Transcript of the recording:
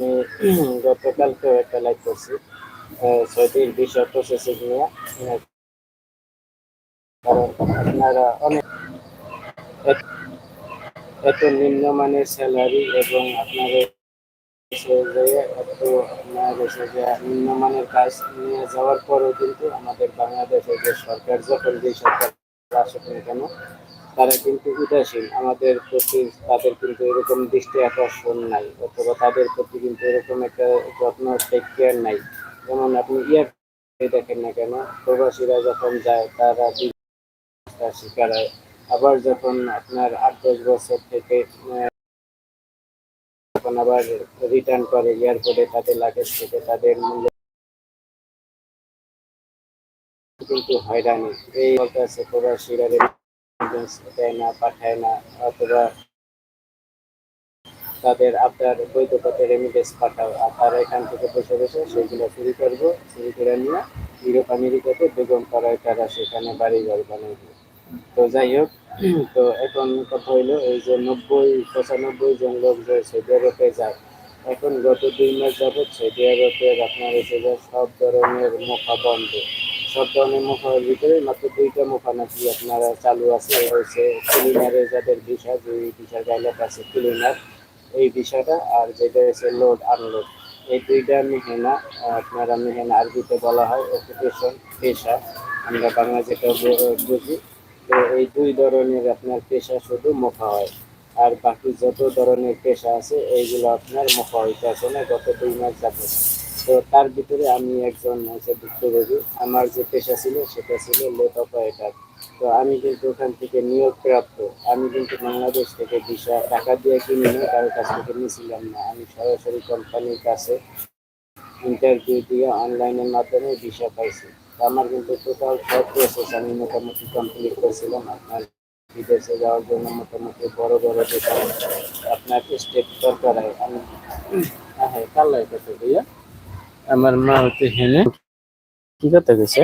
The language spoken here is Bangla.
আমি গতকালকেও একটা লাইভ করছি। ছয়টির বিষয় প্রসেসিং নিয়ে। কারণ আপনারা অনেক এত- নিম্নমানের স্যালারি এবং আপনাদের এত আপনার যে নিম্নমানের কাজ নিয়ে যাওয়ার পরেও কিন্তু আমাদের বাংলাদেশে যে সরকার, যখন যে সরকার আসুক না কেন তারা কিন্তু উদাসীন। আমাদের প্রতি তাদের কিন্তু এরকম দৃষ্টি আকর্ষণ নাই, অথবা তাদের প্রতি কিন্তু এরকম একটা যত্ন টেক কেয়ার নাই। যেমন আপনি ইয়ার দেখেন না কেন, প্রবাসীরা যখন যায়, তারা শিকার হয় আবার যখন আপনার আট, দশ বছর থেকে যখন আবার রিটার্ন করে এয়ারপোর্টে তাদের লাগেজ থেকে, তাদের মূল্য কিন্তু হয়রানি। এই বলতে আছে প্রবাসীরা দেয় না, পাঠায় না, অথবা তাদের আপনার বৈধ পথে রেমিটেন্স পাঠাও। আর তারা এখান থেকে বসে বসে সেগুলো চুরি করব, চুরি করে নিয়ে ইউরোপ আমেরিকাতে বেগম পাড়ায় তারা সেখানে বাড়ি ঘর বানাইবে। তো যাই হোক, তো এখন কথা হইল এই যে নব্বই, পঁচানব্বই জন লোক যে সৌদি আরবে যায় এখন গত দুই মাস যাবৎ সৌদি আরবের আপনার এসে যে সব ধরনের মুখা বন্ধ সব ধরনের মুখার ভিতরে মাত্র দুইটা মুখা নাকি আপনারা চালু আছে হচ্ছে ক্লিনারে যাদের ভিসা যে ভিসার গাইলাত আছে ক্লিনার এই বিষয়টা আর যেটা হচ্ছে লোড আনলোড এই দুইটা মেহেনা, আপনারা মেহেনা আরবিতে বলা হয় অকুপেশন পেশা, আমরা বাংলা যেটা বুঝি, তো এই দুই ধরনের আপনার পেশা শুধু মোখা হয় আর বাকি যত ধরনের পেশা আছে, এইগুলো আপনার মুখা হইতে আছে না, গত দুই মাস যাবে তো তার ভিতরে আমি একজন হচ্ছে ভুক্তভোগী আমার যে পেশা ছিল, সেটা ছিল লেট অপারেটার। তো আমি কিন্তু ওখান থেকে নিয়োগ প্রাপ্ত আমি কিন্তু বাংলাদেশ থেকে ভিসা, টাকা দিয়ে কিনে নিয়ে কারোর কাছ থেকে নিয়েছিলাম না। আমি সরাসরি কোম্পানির কাছে ইন্টারভিউ দিয়ে অনলাইনের মাধ্যমে ভিসা পাইছি। তো আমার কিন্তু টোটাল সব প্রসেস আমি মোটামুটি কমপ্লিট করেছিলাম। আপনার বিদেশে যাওয়ার জন্য মোটামুটি বড় বড় যেটা আপনার স্টেপ দরকার হয়, আমি হ্যাঁ হ্যাঁ কাল লাগতেছে ভাইয়া। আমার মা হতে হেনে কি কথা গেছে